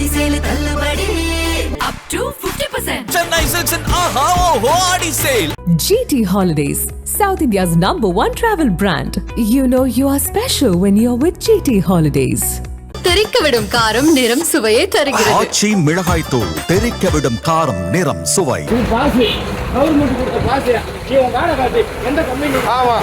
ஆடி sale தள்ளுபடி up to 50% Chennai Silks and Aha Oho Adi Sale. GT Holidays, South India's number one travel brand. You know you are special when you're with GT Holidays. தெறிக்க விடும் காரம் நிறம் சுவையை தருகிறது ஆச்சி மிளகாய் தூள் தெறிக்க விடும் காரம் நிறம் சுவை பாசு கவர்மெண்ட் கொடுத்த பாசு இவன் வேலை காட்டு எந்த கம்பெனி ஆமா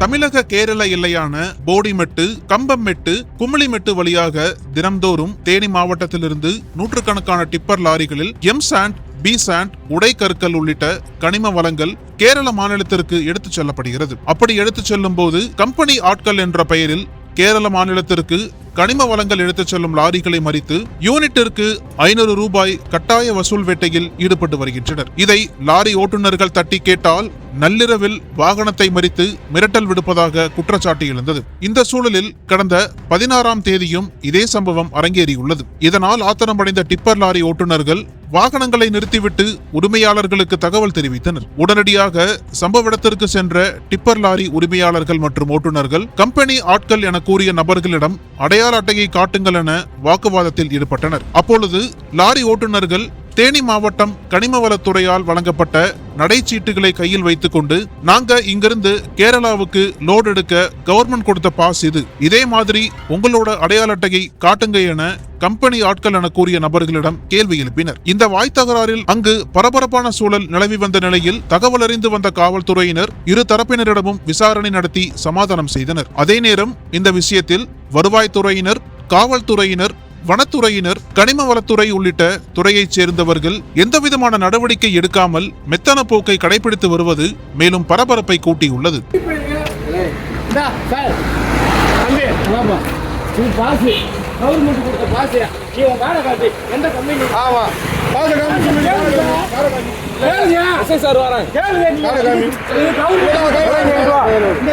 தமிழக கேரள எல்லையான போடிமெட்டு கம்பம்மெட்டு குமிளிமெட்டு வழியாக தினம்தோறும் தேனி மாவட்டத்திலிருந்து நூற்றுக்கணக்கான டிப்பர் லாரிகளில் எம் சாண்ட் பி சாண்ட் உடைக்கற்கள் உள்ளிட்ட கனிம வளங்கள் கேரள மாநிலத்திற்கு எடுத்துச் செல்லப்படுகிறது. அப்படி எடுத்துச் செல்லும் போது கம்பெனி ஆட்கள் என்ற பெயரில் கேரள மாநிலத்திற்கு கனிம வளங்கள் எடுத்துச் செல்லும் லாரிகளை மறித்து யூனிட்டிற்கு ஐநூறு ரூபாய் கட்டாய வசூல் வேட்டையில் ஈடுபட்டு வருகின்றனர். இதை லாரி ஓட்டுநர்கள் தட்டி கேட்டால் நள்ளிரவில் வாகனத்தை மறித்து மிரட்டல் விடுப்பதாக குற்றச்சாட்டு எழுந்தது. இந்த சூழலில் கடந்த பதினாறாம் தேதியும் இதே சம்பவம் அரங்கேறியுள்ளது. இதனால் ஆத்திரமடைந்த டிப்பர் லாரி ஓட்டுநர்கள் வாகனங்களை நிறுத்திவிட்டு உரிமையாளர்களுக்கு தகவல் தெரிவித்தனர். உடனடியாக சம்பவ இடத்திற்கு சென்ற டிப்பர் லாரி உரிமையாளர்கள் மற்றும் ஓட்டுநர்கள் கம்பெனி ஆட்கள் என கூறிய நபர்களிடம் அடையாள அட்டையை காட்டுங்கள் என வாக்குவாதத்தில் ஈடுபட்டனர். அப்பொழுது லாரி ஓட்டுநர்கள் தேனி மாவட்டம் கனிமவளத்துறையால் வழங்கப்பட்ட நடைச்சீட்டுகளை கையில் வைத்துக்கொண்டு நாங்க இங்கிருந்து கேரளாவுக்கு லோடு எடுக்க கவர்மெண்ட் கொடுத்த பாஸ் இது. இதே மாதிரி உங்களோட அடையாள அட்டையை காட்டுங்க என கம்பெனி ஆட்கள் என கூறிய நபர்களிடம் கேள்வி எழுப்பினர். இந்த வாய் தகராறில் அங்கு பரபரப்பான சூழல் நிலவி வந்த நிலையில் தகவல் அறிந்து வந்த காவல்துறையினர் இரு தரப்பினரிடமும் விசாரணை நடத்தி சமாதானம் செய்தனர். அதே நேரம் இந்த விஷயத்தில் வருவாய்த்துறையினர் காவல்துறையினர் வனத்துறையினர் கனிம வளத்துறை உள்ளிட்ட துறையைச் சேர்ந்தவர்கள் எந்தவிதமான நடவடிக்கை எடுக்காமல் மெத்தன போக்கை கடைபிடித்து வருவது மேலும் பரபரப்பை கூட்டியுள்ளது. இந்தா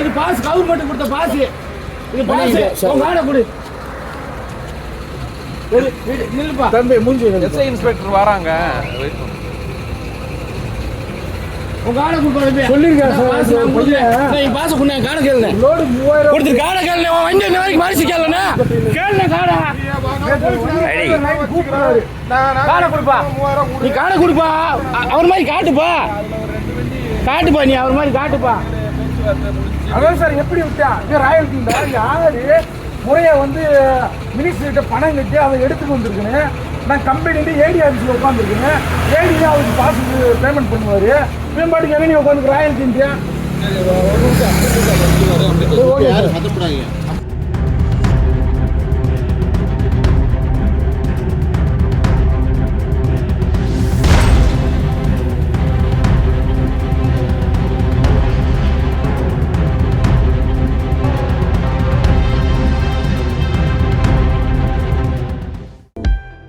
இது கவர்மெண்ட் கொடுத்த பாசு. தம்பி மூஞ்சி எஸ்ஐ இன்ஸ்பெக்டர் வராங்க. உங்க கொடுப்பாரு சொல்லிருக்கேன் பாச கொண்டு காட கேளுங்க கொடுத்து காட கேளுங்க உன் வண்டி என்ன வரைக்கும் மறைச்சு கேளுங்க கேளுங்க காட காட கொடுப்பா. நீ காட கொடுப்பா. அவர் மாதிரி காட்டுப்பா. காட்டுப்பா நீ அவர் மாதிரி காட்டுப்பா. அதான் சார் எப்படி விட்டா? இது ராயல்டிங்களா யாரு முறையை வந்து மினிஸ்டர்கிட்ட பணம் கட்டி அதை எடுத்துட்டு வந்திருக்குன்னு நான் கம்பெனிட்டு ஏடி ஆஃபீஸில் உட்காந்துருக்குங்க ஏடி அவருக்கு பாஸ் பேமெண்ட் பண்ணுவார். மேம்பாட்டுக்கு என்ன நீ ராயல் இந்தியா